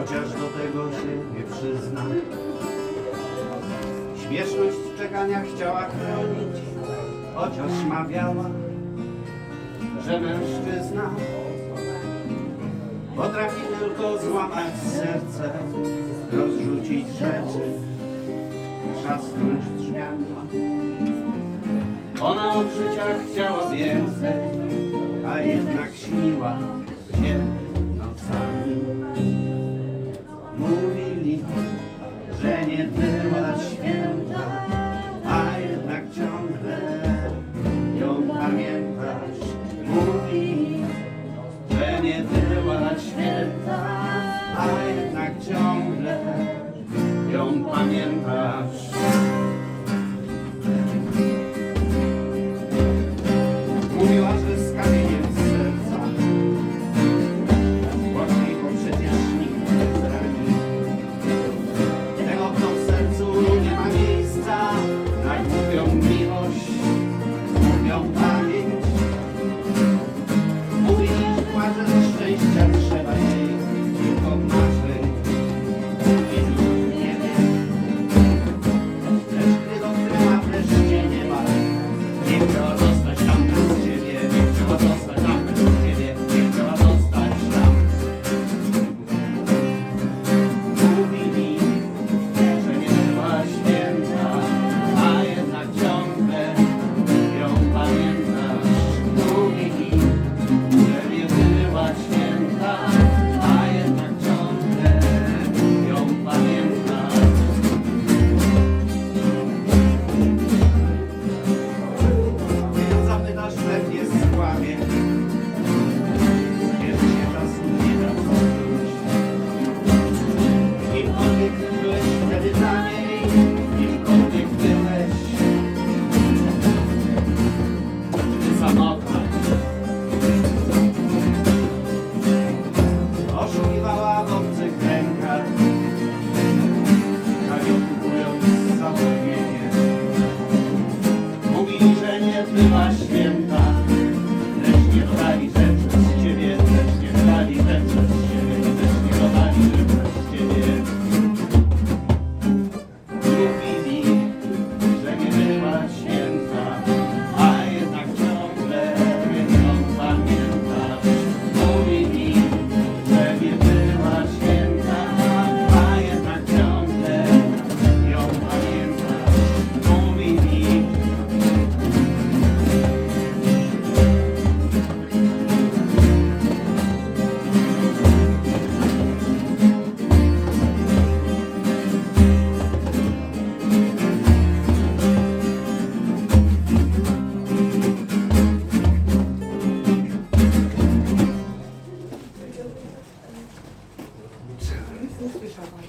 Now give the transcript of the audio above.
chociaż do tego się nie przyzna. Śmieszność czekania chciała chronić, chociaż mawiała, że mężczyzna potrafi tylko złamać serce, rozrzucić rzeczy, trzasnąć drzwiami. Ona od życia chciała więcej, a jednak śniła się. święta, a jednak ciągle ją pamiętasz.